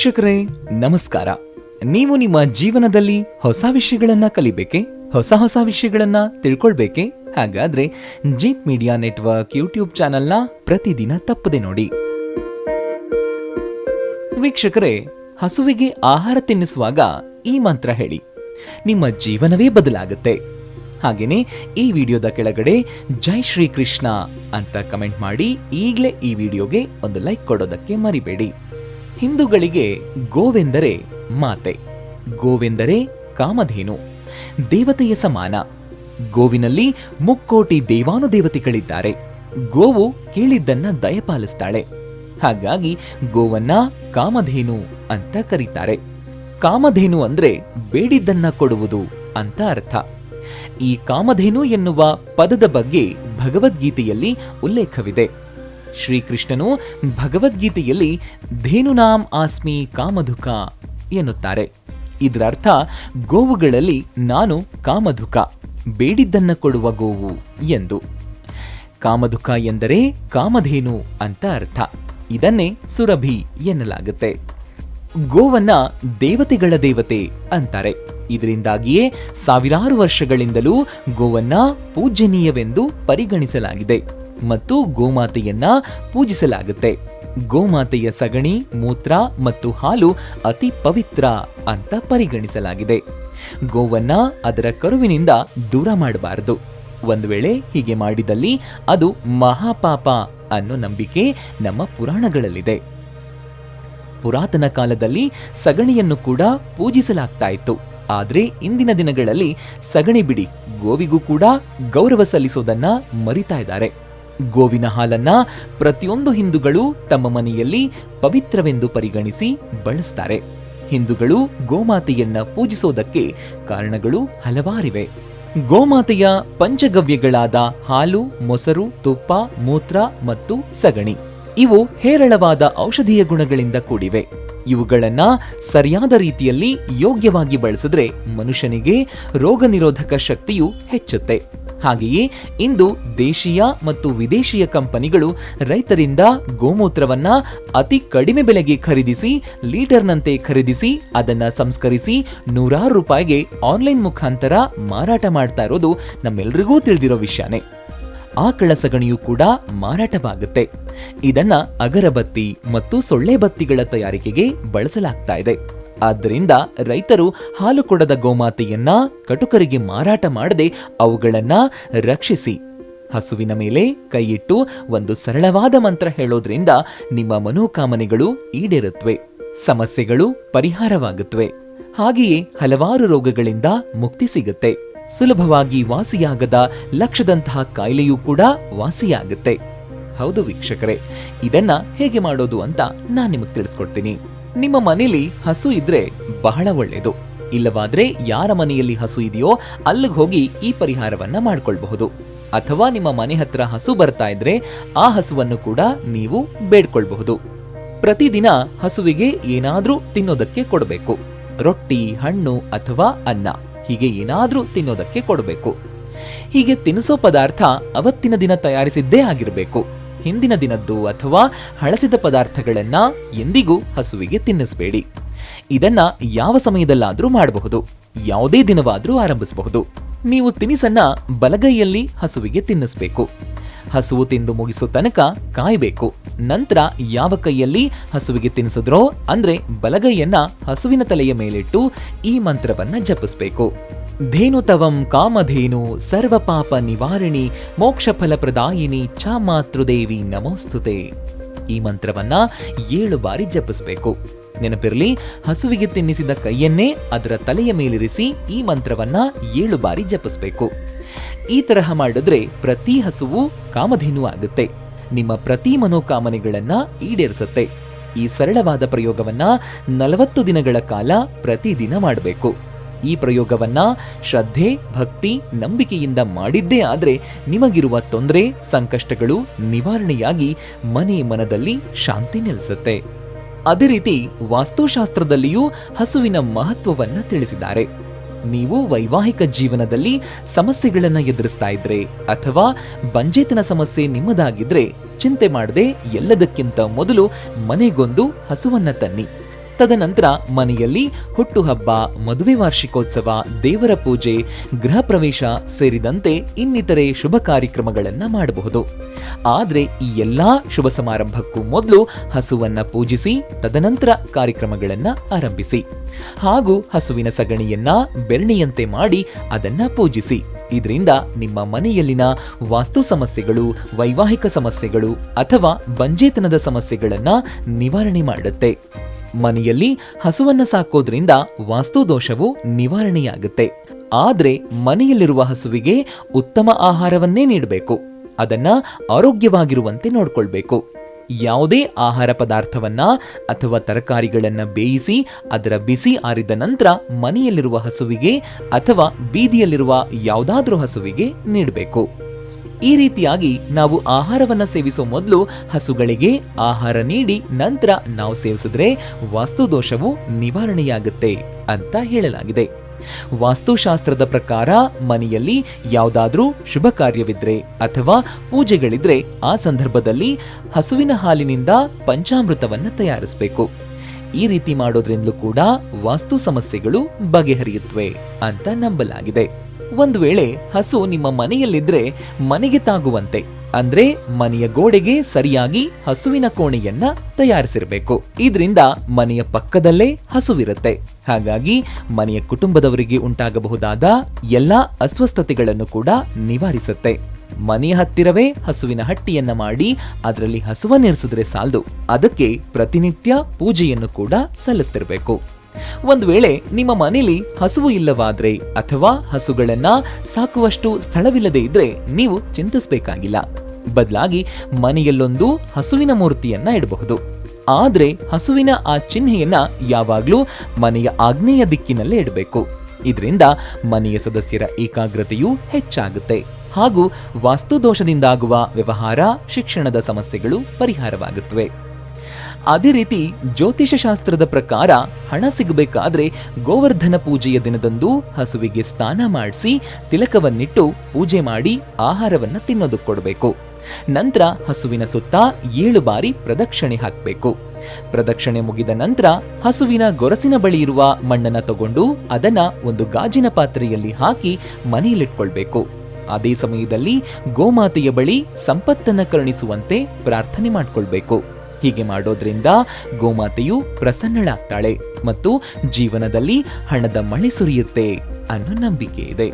ವೀಕ್ಷಕರೇ, ನಮಸ್ಕಾರ. ನೀವು ನಿಮ್ಮ ಜೀವನದಲ್ಲಿ ಹೊಸ ವಿಷಯಗಳನ್ನ ಕಲಿಬೇಕೆ? ಹೊಸ ಹೊಸ ವಿಷಯಗಳನ್ನ ತಿಳ್ಕೊಳ್ಬೇಕೆ? ಹಾಗಾದ್ರೆ ಜೀತ್ ಮೀಡಿಯಾ ನೆಟ್ವರ್ಕ್ ಯೂಟ್ಯೂಬ್ ಚಾನೆಲ್ನ ಪ್ರತಿದಿನ ತಪ್ಪದೆ ನೋಡಿ. ವೀಕ್ಷಕರೇ, ಹಸುವಿಗೆ ಆಹಾರ ತಿನ್ನಿಸುವಾಗ ಈ ಮಂತ್ರ ಹೇಳಿ. ನಿಮ್ಮ ಜೀವನವೇ ಬದಲಾಗುತ್ತೆ. ಹಾಗೇನೆ ಈ ವಿಡಿಯೋದ ಕೆಳಗಡೆ ಜೈ ಶ್ರೀ ಕೃಷ್ಣ ಅಂತ ಕಮೆಂಟ್ ಮಾಡಿ ಈಗಲೇ ಈ ವಿಡಿಯೋಗೆ ಒಂದು ಲೈಕ್ ಕೊಡೋದಕ್ಕೆ ಮರಿಬೇಡಿ. ಹಿಂದೂಗಳಿಗೆ ಗೋವೆಂದರೆ ಮಾತೆ, ಗೋವೆಂದರೆ ಕಾಮಧೇನು, ದೇವತೆಯ ಸಮಾನ. ಗೋವಿನಲ್ಲಿ ಮುಕ್ಕೋಟಿ ದೇವಾನುದೇವತೆಗಳಿದ್ದಾರೆ. ಗೋವು ಕೇಳಿದ್ದನ್ನ ದಯಪಾಲಿಸ್ತಾಳೆ. ಹಾಗಾಗಿ ಗೋವನ್ನ ಕಾಮಧೇನು ಅಂತ ಕರೀತಾರೆ. ಕಾಮಧೇನು ಅಂದ್ರೆ ಬೇಡಿದ್ದನ್ನ ಕೊಡುವುದು ಅಂತ ಅರ್ಥ. ಈ ಕಾಮಧೇನು ಎನ್ನುವ ಪದದ ಬಗ್ಗೆ ಭಗವದ್ಗೀತೆಯಲ್ಲಿ ಉಲ್ಲೇಖವಿದೆ. ಶ್ರೀಕೃಷ್ಣನು ಭಗವದ್ಗೀತೆಯಲ್ಲಿ ಧೇನುನಾಂ ಆಸ್ಮಿ ಕಾಮಧುಕ ಎನ್ನುತ್ತಾರೆ. ಇದರ ಅರ್ಥ ಗೋವುಗಳಲ್ಲಿ ನಾನು ಕಾಮಧುಕ, ಬೇಡಿದ್ದನ್ನ ಕೊಡುವ ಗೋವು ಎಂದು. ಕಾಮಧುಕ ಎಂದರೆ ಕಾಮಧೇನು ಅಂತ ಅರ್ಥ. ಇದನ್ನೇ ಸುರಭಿ ಎನ್ನಲಾಗುತ್ತೆ. ಗೋವನ್ನ ದೇವತೆಗಳ ದೇವತೆ ಅಂತಾರೆ. ಇದರಿಂದಾಗಿಯೇ ಸಾವಿರಾರು ವರ್ಷಗಳಿಂದಲೂ ಗೋವನ್ನ ಪೂಜನೀಯವೆಂದು ಪರಿಗಣಿಸಲಾಗಿದೆ. ಮತ್ತು ಗೋಮಾತೆಯನ್ನ ಪೂಜಿಸಲಾಗುತ್ತೆ. ಗೋಮಾತೆಯ ಸಗಣಿ, ಮೂತ್ರ ಮತ್ತು ಹಾಲು ಅತಿ ಪವಿತ್ರ ಅಂತ ಪರಿಗಣಿಸಲಾಗಿದೆ. ಗೋವನ್ನ ಅದರ ಕರುವಿನಿಂದ ದೂರ ಮಾಡಬಾರದು. ಒಂದು ವೇಳೆ ಹೀಗೆ ಮಾಡಿದಲ್ಲಿ ಅದು ಮಹಾಪಾಪ ಅನ್ನೋ ನಂಬಿಕೆ ನಮ್ಮ ಪುರಾಣಗಳಲ್ಲಿದೆ. ಪುರಾತನ ಕಾಲದಲ್ಲಿ ಸಗಣಿಯನ್ನು ಕೂಡ ಪೂಜಿಸಲಾಗ್ತಾ ಇತ್ತು ಆದ್ರೆ ಇಂದಿನ ದಿನಗಳಲ್ಲಿ ಸಗಣಿ ಬಿಡಿ ಗೋವಿಗೂ ಕೂಡ ಗೌರವ ಸಲ್ಲಿಸೋದನ್ನ ಮರಿತಾ ಇದ್ದಾರೆ. ಗೋವಿನ ಹಾಲನ್ನ ಪ್ರತಿಯೊಂದು ಹಿಂದೂಗಳು ತಮ್ಮ ಮನೆಯಲ್ಲಿ ಪವಿತ್ರವೆಂದು ಪರಿಗಣಿಸಿ ಬಳಸ್ತಾರೆ. ಹಿಂದೂಗಳು ಗೋಮಾತೆಯನ್ನ ಪೂಜಿಸೋದಕ್ಕೆ ಕಾರಣಗಳು ಹಲವಾರಿವೆ. ಗೋಮಾತೆಯ ಪಂಚಗವ್ಯಗಳಾದ ಹಾಲು, ಮೊಸರು, ತುಪ್ಪ, ಮೂತ್ರ ಮತ್ತು ಸಗಣಿ. ಇವು ಹೇರಳವಾದ ಔಷಧೀಯ ಗುಣಗಳಿಂದ ಕೂಡಿವೆ. ಇವುಗಳನ್ನ ಸರಿಯಾದ ರೀತಿಯಲ್ಲಿ ಯೋಗ್ಯವಾಗಿ ಬಳಸಿದ್ರೆ ಮನುಷ್ಯನಿಗೆ ರೋಗ ನಿರೋಧಕ ಶಕ್ತಿಯು ಹೆಚ್ಚುತ್ತೆ. ಹಾಗೆಯೇ ಇಂದು ದೇಶೀಯ ಮತ್ತು ವಿದೇಶಿಯ ಕಂಪನಿಗಳು ರೈತರಿಂದ ಗೋಮೂತ್ರವನ್ನ ಅತಿ ಕಡಿಮೆ ಬೆಲೆಗೆ ಖರೀದಿಸಿ, ಲೀಟರ್ನಂತೆ ಖರೀದಿಸಿ, ಅದನ್ನ ಸಂಸ್ಕರಿಸಿ ನೂರಾರು ರೂಪಾಯಿಗೆ ಆನ್ಲೈನ್ ಮುಖಾಂತರ ಮಾರಾಟ ಮಾಡ್ತಾ ಇರೋದು ನಮ್ಮೆಲ್ರಿಗೂ ತಿಳಿದಿರೋ ವಿಷಯನೇ. ಆಕಳ ಸಗಣಿಯು ಕೂಡ ಮಾರಾಟವಾಗುತ್ತೆ. ಇದನ್ನ ಅಗರಬತ್ತಿ ಮತ್ತು ಸೊಳ್ಳೆ ಬತ್ತಿಗಳ ತಯಾರಿಕೆಗೆ ಬಳಸಲಾಗ್ತಾ ಇದೆ. ಆದ್ದರಿಂದ ರೈತರು ಹಾಲು ಕೊಡದ ಗೋಮಾತೆಯನ್ನ ಕಟುಕರಿಗೆ ಮಾರಾಟ ಮಾಡದೆ ಅವುಗಳನ್ನ ರಕ್ಷಿಸಿ. ಹಸುವಿನ ಮೇಲೆ ಕೈಯಿಟ್ಟು ಒಂದು ಸರಳವಾದ ಮಂತ್ರ ಹೇಳೋದ್ರಿಂದ ನಿಮ್ಮ ಮನೋಕಾಮನೆಗಳು ಈಡೇರುತ್ತವೆ ಸಮಸ್ಯೆಗಳು ಪರಿಹಾರವಾಗುತ್ತವೆ ಹಾಗೆಯೇ ಹಲವಾರು ರೋಗಗಳಿಂದ ಮುಕ್ತಿ ಸಿಗುತ್ತೆ. ಸುಲಭವಾಗಿ ವಾಸಿಯಾಗದ ಲಕ್ಷದಂತಹ ಕಾಯಿಲೆಯೂ ಕೂಡ ವಾಸಿಯಾಗುತ್ತೆ. ಹೌದು ವೀಕ್ಷಕರೇ, ಇದನ್ನ ಹೇಗೆ ಮಾಡೋದು ಅಂತ ನಾನು ನಿಮಗೆ ತಿಳಿಸ್ಕೊಡ್ತೀನಿ. ನಿಮ್ಮ ಮನೇಲಿ ಹಸು ಇದ್ರೆ ಬಹಳ ಒಳ್ಳೆಯದು ಇಲ್ಲವಾದ್ರೆ ಯಾರ ಮನೆಯಲ್ಲಿ ಹಸು ಇದೆಯೋ ಅಲ್ಲಿಗೆ ಹೋಗಿ ಈ ಪರಿಹಾರವನ್ನ ಮಾಡ್ಕೊಳ್ಬಹುದು. ಅಥವಾ ನಿಮ್ಮ ಮನೆ ಹತ್ರ ಹಸು ಬರ್ತಾ ಇದ್ರೆ ಆ ಹಸುವನ್ನು ಕೂಡ ನೀವು ಬೇಡ್ಕೊಳ್ಬಹುದು. ಪ್ರತಿದಿನ ಹಸುವಿಗೆ ಏನಾದ್ರೂ ತಿನ್ನೋದಕ್ಕೆ ಕೊಡಬೇಕು. ರೊಟ್ಟಿ, ಹಣ್ಣು ಅಥವಾ ಅನ್ನ, ಹೀಗೆ ಏನಾದ್ರೂ ತಿನ್ನೋದಕ್ಕೆ ಕೊಡಬೇಕು. ಹೀಗೆ ತಿನಿಸೋ ಪದಾರ್ಥ ಅವತ್ತಿನ ದಿನ ತಯಾರಿಸಿದ್ದೇ ಆಗಿರಬೇಕು. ಹಿಂದಿನ ದಿನದ್ದು ಅಥವಾ ಹಳಸಿದ ಪದಾರ್ಥಗಳನ್ನ ಎಂದಿಗೂ ಹಸುವಿಗೆ ತಿನ್ನಿಸಬೇಡಿ. ಇದನ್ನ ಯಾವ ಸಮಯದಲ್ಲಾದರೂ ಮಾಡಬಹುದು. ಯಾವುದೇ ದಿನವಾದರೂ ಆರಂಭಿಸಬಹುದು. ನೀವು ತಿನಿಸನ್ನ ಬಲಗೈಯಲ್ಲಿ ಹಸುವಿಗೆ ತಿನ್ನಿಸಬೇಕು. ಹಸುವು ತಿಂದು ಮುಗಿಸೋ ತನಕ ಕಾಯಬೇಕು. ನಂತರ ಯಾವ ಕೈಯಲ್ಲಿ ಹಸುವಿಗೆ ತಿನ್ನಿಸಿದ್ರೋ ಅಂದ್ರೆ ಬಲಗೈಯನ್ನ ಹಸುವಿನ ತಲೆಯ ಮೇಲಿಟ್ಟು ಈ ಮಂತ್ರವನ್ನ ಜಪಿಸ್ಬೇಕು. ಧೇನು ತವಂ ಕಾಮಧೇನು ಸರ್ವಪಾಪ ನಿವಾರಣಿ ಮೋಕ್ಷಫಲ ಪ್ರದಾಯಿನಿ ಫಲಪ್ರದಾಯಿನಿ ಚ ಮಾತೃದೇವಿ ನಮೋಸ್ತುತೆ. ಈ ಮಂತ್ರವನ್ನ ಏಳು ಬಾರಿ ಜಪಿಸಬೇಕು. ನೆನಪಿರಲಿ, ಹಸುವಿಗೆ ತಿನ್ನಿಸಿದ ಕೈಯನ್ನೇ ಅದರ ತಲೆಯ ಮೇಲಿರಿಸಿ ಈ ಮಂತ್ರವನ್ನ ಏಳು ಬಾರಿ ಜಪಿಸಬೇಕು. ಈ ತರಹ ಮಾಡಿದ್ರೆ ಪ್ರತಿ ಹಸುವು ಕಾಮಧೇನು ಆಗುತ್ತೆ. ನಿಮ್ಮ ಪ್ರತಿ ಮನೋಕಾಮನೆಗಳನ್ನ ಈಡೇರಿಸುತ್ತೆ. ಈ ಸರಳವಾದ ಪ್ರಯೋಗವನ್ನ ನಲವತ್ತು ದಿನಗಳ ಕಾಲ ಪ್ರತಿದಿನ ಮಾಡಬೇಕು. ಈ ಪ್ರಯೋಗವನ್ನ ಶ್ರದ್ಧೆ, ಭಕ್ತಿ, ನಂಬಿಕೆಯಿಂದ ಮಾಡಿದ್ದೇ ಆದರೆ ನಿಮಗಿರುವ ತೊಂದರೆ, ಸಂಕಷ್ಟಗಳು ನಿವಾರಣೆಯಾಗಿ ಮನೆ ಮನದಲ್ಲಿ ಶಾಂತಿ ನೆಲೆಸುತ್ತೆ. ಅದೇ ರೀತಿ ವಾಸ್ತುಶಾಸ್ತ್ರದಲ್ಲಿಯೂ ಹಸುವಿನ ಮಹತ್ವವನ್ನ ತಿಳಿಸಿದ್ದಾರೆ. ನೀವು ವೈವಾಹಿಕ ಜೀವನದಲ್ಲಿ ಸಮಸ್ಯೆಗಳನ್ನು ಎದುರಿಸ್ತಾ ಇದ್ರೆ ಅಥವಾ ಬಂಜೇತನ ಸಮಸ್ಯೆ ನಿಮ್ಮದಾಗಿದ್ರೆ ಚಿಂತೆ ಮಾಡದೆ ಎಲ್ಲದಕ್ಕಿಂತ ಮೊದಲು ಮನೆಗೊಂದು ಹಸುವನ್ನ ತನ್ನಿ. ತದನಂತರ ಮನೆಯಲ್ಲಿ ಹುಟ್ಟುಹಬ್ಬ, ಮದುವೆ ವಾರ್ಷಿಕೋತ್ಸವ, ದೇವರ ಪೂಜೆ, ಗೃಹ ಪ್ರವೇಶ ಸೇರಿದಂತೆ ಇನ್ನಿತರೆ ಶುಭ ಕಾರ್ಯಕ್ರಮಗಳನ್ನು ಮಾಡಬಹುದು. ಆದರೆ ಈ ಎಲ್ಲಾ ಶುಭ ಸಮಾರಂಭಕ್ಕೂ ಮೊದಲು ಹಸುವನ್ನ ಪೂಜಿಸಿ, ತದನಂತರ ಕಾರ್ಯಕ್ರಮಗಳನ್ನು ಆರಂಭಿಸಿ. ಹಾಗೂ ಹಸುವಿನ ಸಗಣಿಯನ್ನ ಬೆರಣಿಯಂತೆ ಮಾಡಿ ಅದನ್ನ ಪೂಜಿಸಿ. ಇದರಿಂದ ನಿಮ್ಮ ಮನೆಯಲ್ಲಿನ ವಾಸ್ತು ಸಮಸ್ಯೆಗಳು, ವೈವಾಹಿಕ ಸಮಸ್ಯೆಗಳು ಅಥವಾ ಬಂಜೇತನದ ಸಮಸ್ಯೆಗಳನ್ನ ನಿವಾರಣೆ ಮಾಡುತ್ತೆ. ಮನೆಯಲ್ಲಿ ಹಸುವನ್ನ ಸಾಕೋದ್ರಿಂದ ವಾಸ್ತು ದೋಷವು ನಿವಾರಣೆಯಾಗುತ್ತೆ. ಆದ್ರೆ ಮನೆಯಲ್ಲಿರುವ ಹಸುವಿಗೆ ಉತ್ತಮ ಆಹಾರವನ್ನೇ ನೀಡಬೇಕು. ಅದನ್ನ ಆರೋಗ್ಯವಾಗಿರುವಂತೆ ನೋಡ್ಕೊಳ್ಬೇಕು. ಯಾವುದೇ ಆಹಾರ ಪದಾರ್ಥವನ್ನ ಅಥವಾ ತರಕಾರಿಗಳನ್ನು ಬೇಯಿಸಿ ಅದರ ಬಿಸಿ ಆರಿದ ನಂತರ ಮನೆಯಲ್ಲಿರುವ ಹಸುವಿಗೆ ಅಥವಾ ಬೀದಿಯಲ್ಲಿರುವ ಯಾವುದಾದ್ರೂ ಹಸುವಿಗೆ ನೀಡಬೇಕು. ಈ ರೀತಿಯಾಗಿ ನಾವು ಆಹಾರವನ್ನ ಸೇವಿಸೋ ಮೊದಲು ಹಸುಗಳಿಗೆ ಆಹಾರ ನೀಡಿ ನಂತರ ನಾವು ಸೇವಿಸಿದ್ರೆ ವಾಸ್ತುದೋಷವು ನಿವಾರಣೆಯಾಗುತ್ತೆ ಅಂತ ಹೇಳಲಾಗಿದೆ. ವಾಸ್ತುಶಾಸ್ತ್ರದ ಪ್ರಕಾರ ಮನೆಯಲ್ಲಿ ಯಾವುದಾದ್ರೂ ಶುಭ ಕಾರ್ಯವಿದ್ರೆ ಅಥವಾ ಪೂಜೆಗಳಿದ್ರೆ ಆ ಸಂದರ್ಭದಲ್ಲಿ ಹಸುವಿನ ಹಾಲಿನಿಂದ ಪಂಚಾಮೃತವನ್ನ ತಯಾರಿಸಬೇಕು. ಈ ರೀತಿ ಮಾಡೋದ್ರಿಂದಲೂ ಕೂಡ ವಾಸ್ತು ಸಮಸ್ಯೆಗಳು ಬಗೆಹರಿಯುತ್ತವೆ ಅಂತ ನಂಬಲಾಗಿದೆ. ಒಂದು ವೇಳೆ ಹಸು ನಿಮ್ಮ ಮನೆಯಲ್ಲಿದ್ರೆ ಮನೆಗೆ ತಾಗುವಂತೆ, ಅಂದ್ರೆ ಮನೆಯ ಗೋಡೆಗೆ ಸರಿಯಾಗಿ ಹಸುವಿನ ಕೋಣೆಯನ್ನ ತಯಾರಿಸಿರಬೇಕು. ಇದರಿಂದ ಮನೆಯ ಪಕ್ಕದಲ್ಲೇ ಹಸುವಿರುತ್ತೆ. ಹಾಗಾಗಿ ಮನೆಯ ಕುಟುಂಬದವರಿಗೆ ಉಂಟಾಗಬಹುದಾದ ಎಲ್ಲಾ ಅಸ್ವಸ್ಥತೆಗಳನ್ನು ಕೂಡ ನಿವಾರಿಸುತ್ತೆ. ಮನೆಯ ಹತ್ತಿರವೇ ಹಸುವಿನ ಹಟ್ಟಿಯನ್ನ ಮಾಡಿ ಅದರಲ್ಲಿ ಹಸುವನ್ನಿರಿಸಿದ್ರೆ ಸಾಲದು. ಅದಕ್ಕೆ ಪ್ರತಿನಿತ್ಯ ಪೂಜೆಯನ್ನು ಕೂಡ ಸಲ್ಲಿಸ್ತಿರ್ಬೇಕು. ಒಂದು ವೇಳೆ ನಿಮ್ಮ ಮನೇಲಿ ಹಸುವು ಇಲ್ಲವಾದ್ರೆ ಅಥವಾ ಹಸುಗಳನ್ನ ಸಾಕುವಷ್ಟು ಸ್ಥಳವಿಲ್ಲದೆ ಇದ್ರೆ ನೀವು ಚಿಂತಿಸಬೇಕಾಗಿಲ್ಲ. ಬದಲಾಗಿ ಮನೆಯಲ್ಲೊಂದು ಹಸುವಿನ ಮೂರ್ತಿಯನ್ನ ಇಡಬಹುದು. ಆದರೆ ಹಸುವಿನ ಆ ಚಿಹ್ನೆಯನ್ನ ಯಾವಾಗ್ಲೂ ಮನೆಯ ಆಗ್ನೇಯ ದಿಕ್ಕಿನಲ್ಲೇ ಇಡಬೇಕು. ಇದರಿಂದ ಮನೆಯ ಸದಸ್ಯರ ಏಕಾಗ್ರತೆಯು ಹೆಚ್ಚಾಗುತ್ತೆ. ಹಾಗೂ ವಾಸ್ತುದೋಷದಿಂದಾಗುವ ವ್ಯವಹಾರ, ಶಿಕ್ಷಣದ ಸಮಸ್ಯೆಗಳು ಪರಿಹಾರವಾಗುತ್ತವೆ. ಅದೇ ರೀತಿ ಜ್ಯೋತಿಷ ಶಾಸ್ತ್ರದ ಪ್ರಕಾರ ಹಣ ಸಿಗಬೇಕಾದ್ರೆ ಗೋವರ್ಧನ ಪೂಜೆಯ ದಿನದಂದು ಹಸುವಿಗೆ ಸ್ನಾನ ಮಾಡಿಸಿ ತಿಲಕವನ್ನಿಟ್ಟು ಪೂಜೆ ಮಾಡಿ ಆಹಾರವನ್ನ ತಿನ್ನೋದಕ್ಕೆ ಕೊಡಬೇಕು. ನಂತರ ಹಸುವಿನ ಸುತ್ತ ಏಳು ಬಾರಿ ಪ್ರದಕ್ಷಿಣೆ ಹಾಕಬೇಕು. ಪ್ರದಕ್ಷಿಣೆ ಮುಗಿದ ನಂತರ ಹಸುವಿನ ಗೊರಸಿನ ಬಳಿ ಇರುವ ಮಣ್ಣನ್ನ ತಗೊಂಡು ಅದನ್ನ ಒಂದು ಗಾಜಿನ ಪಾತ್ರೆಯಲ್ಲಿ ಹಾಕಿ ಮನೆಯಲ್ಲಿಟ್ಕೊಳ್ಬೇಕು. ಅದೇ ಸಮಯದಲ್ಲಿ ಗೋಮಾತೆಯ ಬಳಿ ಸಂಪತ್ತನ್ನ ಕರುಣಿಸುವಂತೆ ಪ್ರಾರ್ಥನೆ ಮಾಡ್ಕೊಳ್ಬೇಕು. ಹೀಗೆ ಮಾಡೋದ್ರಿಂದ ಗೋಮಾತೆಯು ಪ್ರಸನ್ನಳಾಗ್ತಾಳೆ ಮತ್ತು ಜೀವನದಲ್ಲಿ ಹಣದ ಮಳೆ ಸುರಿಯುತ್ತೆ ಅನ್ನೋ ನಂಬಿಕೆ ಇದೆ.